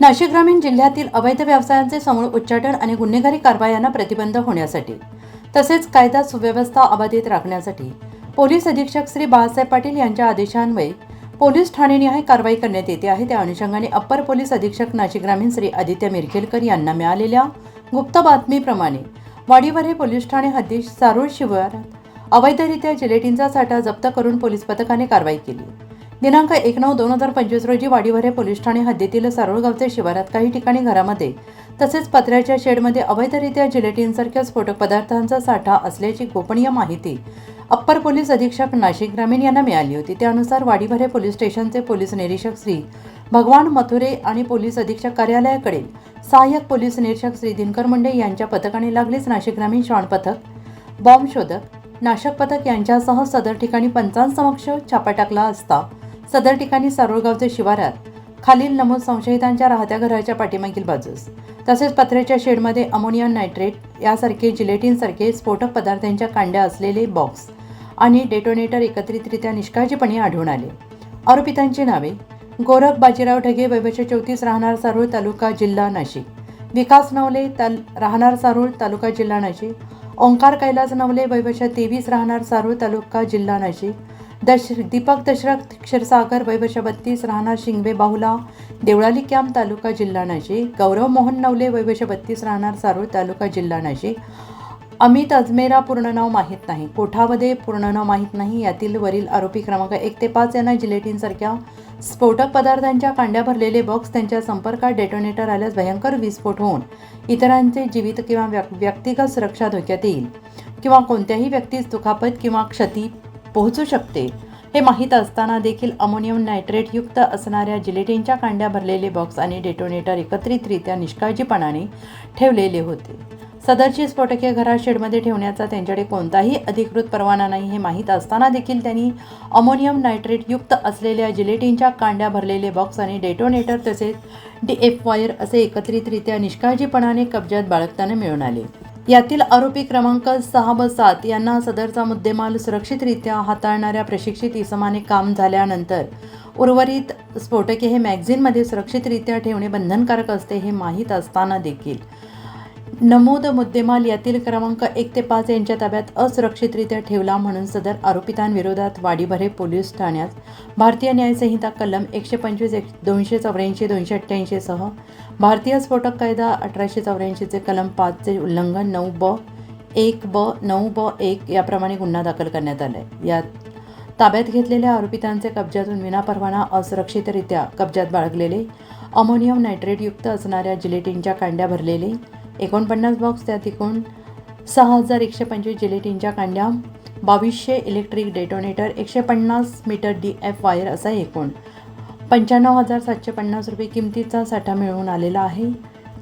नाशिक ग्रामीण जिल्ह्यातील अवैध व्यवसायांचे समूळ उच्चाटन आणि गुन्हेगारी कारवायांना प्रतिबंध होण्यासाठी तसेच कायदा सुव्यवस्था अबाधित राखण्यासाठी पोलीस अधीक्षक श्री बाळासाहेब पाटील यांच्या आदेशान्वये पोलीस ठाणेनिहाय कारवाई करण्यात येते आहे. त्या अनुषंगाने अप्पर पोलीस अधीक्षक नाशिक ग्रामीण श्री आदित्य मिरखेलकर यांना मिळालेल्या गुप्त बातमीप्रमाणे वाडीवरे पोलीस ठाणे हद्दीत सारोळ शिवारात अवैधरित्या जिलेटिनचा साठा जप्त करून पोलीस पथकाने कारवाई केली. दिनांक एक नऊ दोन हजार पंचवीस रोजी वाडीवरे पोलीस ठाणे हद्दीतील सारोळगावचे शिवारात काही ठिकाणी घरामध्ये तसेच पत्र्याच्या शेडमध्ये अवैधरित्या जिलेटिनसारख्या स्फोटक पदार्थांचा साठा असल्याची गोपनीय माहिती अप्पर पोलीस अधीक्षक नाशिक ग्रामीण यांना मिळाली होती. त्यानुसार वाडीभरे पोलीस स्टेशनचे पोलीस निरीक्षक श्री भगवान मथुरे आणि पोलीस अधीक्षक कार्यालयाकडे सहाय्यक पोलीस निरीक्षक श्री दिनकर मुंडे यांच्या पथकाने लागलीच नाशिक ग्रामीण श्वान पथक बॉम्ब शोधक नाशक पथक यांच्यासह सदर ठिकाणी पंचांसमक्ष छापा टाकला असता सदर ठिकाणी सारोळगावचे शिवारात खालील नमूद संशयितांच्या राहत्या घराच्या पाठीमागील बाजूस तसेच पत्र्याच्या शेडमध्ये अमोनियम नायट्रेट यासारखे जिलेटिनसारखे स्फोटक पदार्थांच्या कांड्या असलेले बॉक्स आणि डेटोनेटर एकत्रितरित्या निष्काळजीपणे आढळून आले. आरोपितांची नावे गोरख बाजीराव ढगे वैभवशे चौतीस राहणार सारूळ तालुका जिल्हा नाशिक. विकास नवले ताल राहणार सारूळ तालुका जिल्हा नाशिक. ओंकार कैलास नवले वैभवशे तेवीस राहणार सारूळ तालुका जिल्हा नाशिक. दश दीपक दशरथ क्षीरसागर वैभवच्या बत्तीस राहणार शिंगवे बाहुला देवळाली कॅम्प तालुका जिल्हा नाशिक गौरव मोहन नवले वैभवच्या बत्तीस राहणार सारूळ तालुका जिल्हा नाशिक. अमित अजमेरा पूर्ण नाव माहीत नाही. कोठावदे पूर्ण नाव माहीत नाही. यातील वरील आरोपी क्रमांक एक ते पाच यांना जिलेटिनसारख्या स्फोटक पदार्थांच्या कांड्या भरलेले बॉक्स त्यांच्या संपर्कात डेटोनेटर आल्यास भयंकर विस्फोट होऊन इतरांचे जीवित किंवा व्यक्तिगत सुरक्षा धोक्यात येईल. किंवा कोणत्याही व्यक्तीस दुखापत किंवा क्षती पोहोचू शकते. हे माहीत असताना देखील अमोनियम नायट्रेटयुक्त असणाऱ्या जिलेटिनच्या कांड्या भरलेले बॉक्स आणि डेटोनेटर एकत्रितरित्या निष्काळजीपणाने ठेवलेले होते. सदरची स्फोटके घरात शेडमध्ये ठेवण्याचा त्यांच्याकडे कोणताही अधिकृत परवाना नाही. हे माहीत असताना देखील त्यांनी अमोनियम नायट्रेटयुक्त असलेल्या जिलेटिनच्या कांड्या भरलेले बॉक्स आणि डेटोनेटर तसेच डी एफ वायर असे एकत्रितरित्या निष्काळजीपणाने कब्जात बाळगताना मिळून आले. यातील आरोपी क्रमांक सहा व सात यांना सदरचा मुद्देमाल सुरक्षितरित्या हाताळणाऱ्या प्रशिक्षित इसमाने काम झाल्यानंतर उर्वरित स्फोटके हे मॅगझिनमध्ये सुरक्षितरित्या ठेवणे बंधनकारक असते हे माहीत असताना देखील. नमोद मुद्देमाल यातील क्रमांक एक ते पाच यांच्या ताब्यात असुरक्षितरित्या ठेवला म्हणून सदर आरोपितांविरोधात वाडीभरे पोलीस ठाण्यात भारतीय न्यायसंहिता कलम एकशे पंचवीस एक दोनशे चौऱ्याऐंशी दोनशे अठ्ठ्याऐंशीसह भारतीय स्फोटक कायदा अठराशे चौऱ्याऐंशीचे कलम पाचचे उल्लंघन नऊ ब एक ब नऊ ब एक याप्रमाणे गुन्हा दाखल करण्यात आला आहे यात ताब्यात घेतलेल्या आरोपितांचे कब्जातून विनापरवाना असुरक्षितरित्या कब्जात बाळगलेले अमोनियम नायट्रेटयुक्त असणाऱ्या जिलेटिनच्या कांड्या भरलेले एकोणपन्नास बॉक्स त्यात एकूण सहा हजार एकशे पंचवीस जिलेटिनच्या कांड्या बावीसशे इलेक्ट्रिक डेटोनेटर एकशे पन्नास मीटर डी एफ वायर असा एकूण. पंच्याण्णव हजार सातशे पन्नास रुपये किमतीचा साठा मिळवून आलेला आहे.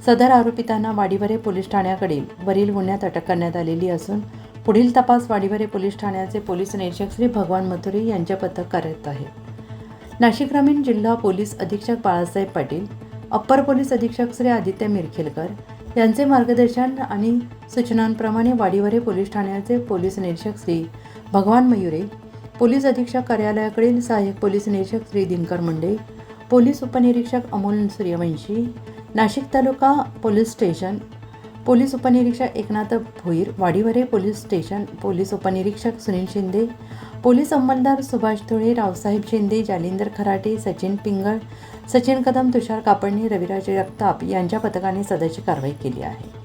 सदर आरोपितांना वाडीवरे पोलीस ठाण्याकडील वरील गुन्ह्यात अटक करण्यात आलेली असून पुढील तपास वाडीवरे पोलीस ठाण्याचे पोलीस निरीक्षक श्री भगवान मथुरे यांचे पथक करत आहे. नाशिक ग्रामीण जिल्हा पोलीस अधीक्षक बाळासाहेब पाटील अप्पर पोलीस अधीक्षक श्री आदित्य मिरखेलकर यांचे मार्गदर्शन आणि सूचनांप्रमाणे वाडीवरे पोलीस ठाण्याचे पोलीस निरीक्षक श्री भगवान मयुरे पोलीस अधीक्षक कार्यालयाकडील सहाय्यक पोलीस निरीक्षक श्री दिनकर मुंडे पोलीस उपनिरीक्षक Amol Suryavanshi Nashik taluka police station police उपनिरीक्षक Eknath Bhoir Wadiware police station police उपनिरीक्षक सुनील शिंदे पोलीस अंमलदार सुभाष धुळे रावसाहेब शिंदे जालिंदर खराटे सचिन पिंगळ सचिन कदम तुषार कापडणे रविराज जगताप यांच्या पथकाने सदरची कारवाई केली आहे.